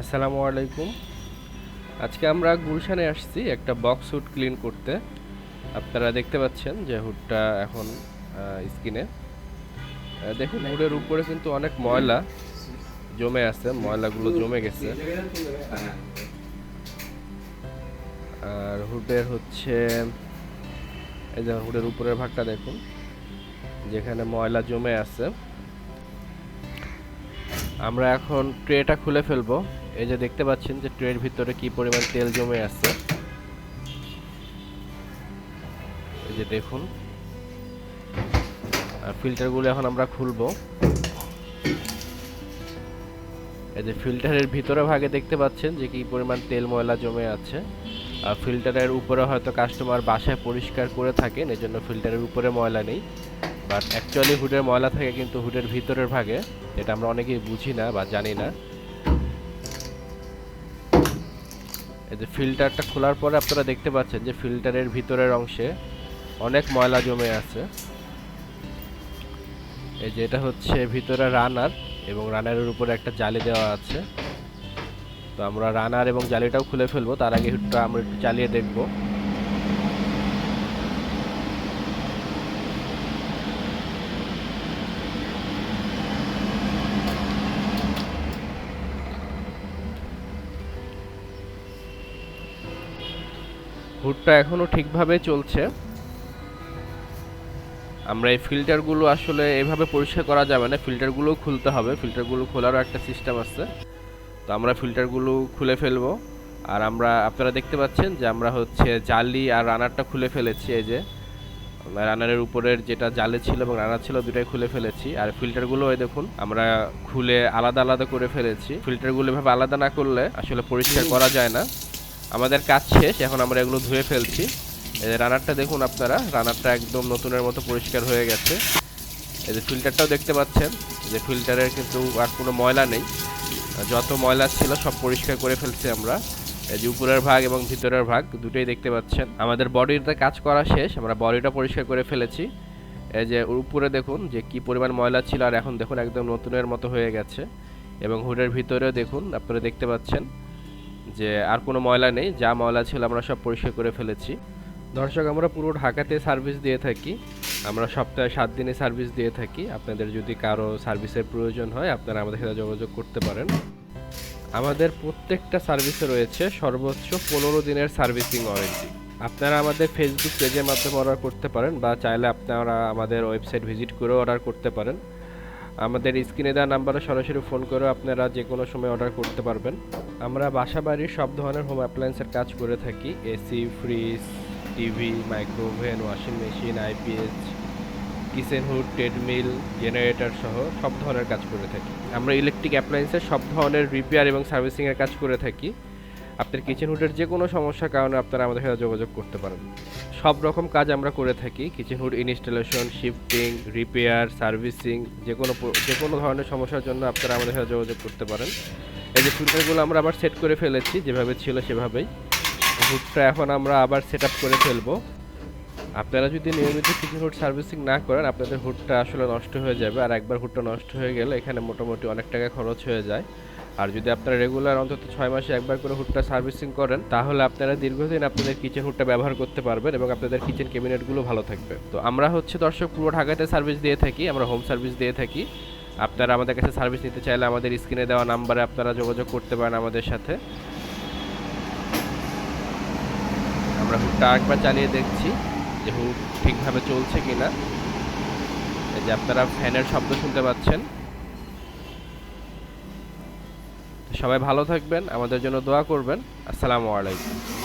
আসসালামু আলাইকুম। আজকে আমরা গুলশানে আসছি একটা বক্স হুড ক্লিন করতে। আপনারা দেখতে পাচ্ছেন যে হুডটা এখন স্কিনে দেখুন হুডের উপরে কিন্তু অনেক ময়লা জমে আছে, ময়লাগুলো জমে গেছে। আর হুডের হচ্ছে, এই যে হুডের উপরের ভাগটা দেখুন, যেখানে ময়লা জমে আছে। আমরা এখন ট্রেটা খুলে ফেলব। এই যে দেখতে পাচ্ছেন যে ট্রের ভিতরে কি পরিমাণ তেল জমে আছে। এই যে দেখুন। আর ফিল্টারগুলো এখন আমরা খুলবো। এই যে ফিল্টারের ভিতরে ভাগে দেখতে পাচ্ছেন যে কি পরিমাণ তেল ময়লা জমে আছে। আর ফিল্টারের উপরে হয়তো কাস্টমার বাসায় পরিষ্কার করে থাকেন, এজন্য ফিল্টারের উপরে ময়লা নেই। বাট অ্যাকচুয়ালি হুডের ময়লা থাকে কিন্তু হুডের ভিতরের ভাগে, এটা আমরা অনেকেই বুঝি না বা জানি না। এই যে ফিল্টারটা খোলার পরে আপনারা দেখতে পাচ্ছেন যে ফিল্টারের ভিতরের অংশে অনেক ময়লা জমে আছে। এই যে এটা হচ্ছে ভিতরে রানার এবং রানারের উপরে একটা জালি দেওয়া আছে। তো আমরা রানার এবং জালিটাও খুলে ফেলব, তার আগে একটু আমরা একটু চালিয়ে দেখব। হুডটা এখনও ঠিকভাবে চলছে। আমরা এই ফিল্টারগুলো আসলে এভাবে পরিষ্কার করা যাবে না ফিল্টারগুলো খুলতে হবে, ফিল্টারগুলো খোলারও একটা সিস্টেম আছে। তো আমরা ফিল্টারগুলো খুলে ফেলব। আর আমরা, আপনারা দেখতে পাচ্ছেন যে আমরা হচ্ছে জালি আর রানারটা খুলে ফেলেছি, এই যে। রানারের উপরের যেটা জালে ছিল এবং রানার ছিল, দুটাই খুলে ফেলেছি। আর ফিল্টারগুলো ওই দেখুন, আমরা খুলে আলাদা আলাদা করে ফেলেছি। ফিল্টারগুলো এভাবে আলাদা না করলে আসলে পরিষ্কার করা যায় না। আমাদের কাজ শেষ, এখন আমরা এগুলো ধুয়ে ফেলছি। রানারটা দেখুন আপনারা, রানারটা একদম নতুনের মতো পরিষ্কার হয়ে গেছে। এই যে ফিল্টারটাও দেখতে পাচ্ছেন যে ফিল্টারের কিন্তু আর কোনো ময়লা নেই। যত ময়লা ছিল সব পরিষ্কার করে ফেলছি আমরা। এই যে উপরের ভাগ এবং ভিতরের ভাগ দুটোই দেখতে পাচ্ছেন। আমাদের বডিতে কাজ করা শেষ, আমরা বডিটা পরিষ্কার করে ফেলেছি। এই যে উপরে দেখুন যে কি পরিমাণ ময়লা ছিল, আর এখন দেখুন একদম নতুনের মতো হয়ে গেছে। এবং হুডের ভিতরেও দেখুন, আপনারা দেখতে পাচ্ছেন। যে আর কোনো ময়লা নেই, যা ময়লা ছিল আমরা সব পরিষ্কার করে ফেলেছি। দর্শক, আমরা পুরো ঢাকাতে সার্ভিস দিয়ে থাকি। আমরা সপ্তাহে সাত দিনে সার্ভিস দিয়ে থাকি। আপনাদের যদি কারও সার্ভিসের প্রয়োজন হয়, আপনারা আমাদের সাথে যোগাযোগ করতে পারেন। আমাদের প্রত্যেকটা সার্ভিসে রয়েছে সর্বোচ্চ পনেরো দিনের সার্ভিসিং ওয়ারেন্টি আপনারা আমাদের ফেসবুক পেজের মাধ্যমে অর্ডার করতে পারেন, বা চাইলে আপনারা আমাদের ওয়েবসাইট ভিজিট করেও অর্ডার করতে পারেন। আমাদের স্ক্রিনে দেওয়া নাম্বারে সরাসরি ফোন করেও আপনারা যে কোনো সময় অর্ডার করতে পারবেন। আমরা বাসা বাড়ির সব ধরনের হোম অ্যাপ্লায়েন্সের কাজ করে থাকি। AC fridge TV microwave washing machine IPS kitchen hood treadmill generator সহ সব ধরনের কাজ করে থাকি। আমরা ইলেকট্রিক অ্যাপ্লায়েন্সের সব ধরনের রিপেয়ার এবং সার্ভিসিংয়ের কাজ করে থাকি। আপনার কিচেন হুডের যে কোনো সমস্যার কারণে আপনারা আমাদের সাথে যোগাযোগ করতে পারেন। সব রকম কাজ আমরা করে থাকি kitchen hood installation shifting repair servicing যে কোনো যে কোনো ধরনের সমস্যার জন্য আপনারা আমাদের সাথে যোগাযোগ করতে পারেন। এই যে ফিল্টারগুলো আমরা আবার সেট করে ফেলেছি, যেভাবে ছিল সেভাবেই। হুডটা এখন আমরা আবার সেট আপ করে ফেলব। আপনারা যদি নিয়মিত কিচেন হুড সার্ভিসিং না করেন, আপনাদের হুডটা আসলে নষ্ট হয়ে যাবে। আর একবার হুডটা নষ্ট হয়ে গেলে এখানে মোটামুটি অনেক টাকা খরচ হয়ে যায়। আর যদি আপনারা রেগুলার অন্তত ছয় মাসে একবার করে হুডটা সার্ভিসিং করেন, তাহলে আপনারা দীর্ঘদিন আপনাদের কিচেন হুডটা ব্যবহার করতে পারবেন এবং আপনাদের কিচেন ক্যাবিনেটগুলো ভালো থাকবে। তো আমরা হচ্ছে দর্শক, পুরো ঢাকাতে সার্ভিস দিয়ে থাকি, আমরা হোম সার্ভিস দিয়ে থাকি। আপনারা আমাদের কাছে সার্ভিস নিতে চাইলে আমাদের স্ক্রিনে দেওয়া নাম্বারে আপনারা যোগাযোগ করতে পারেন আমাদের সাথে। আমরা হুডটা একবার চালিয়ে দেখছি। যে ঠিকভাবে চলছে কিনা। এই যে আপনারা ফ্যানের শব্দ শুনতে পাচ্ছেন। সবাই ভালো থাকবেন, আমাদের জন্য দোয়া করবেন। আসসালামু আলাইকুম।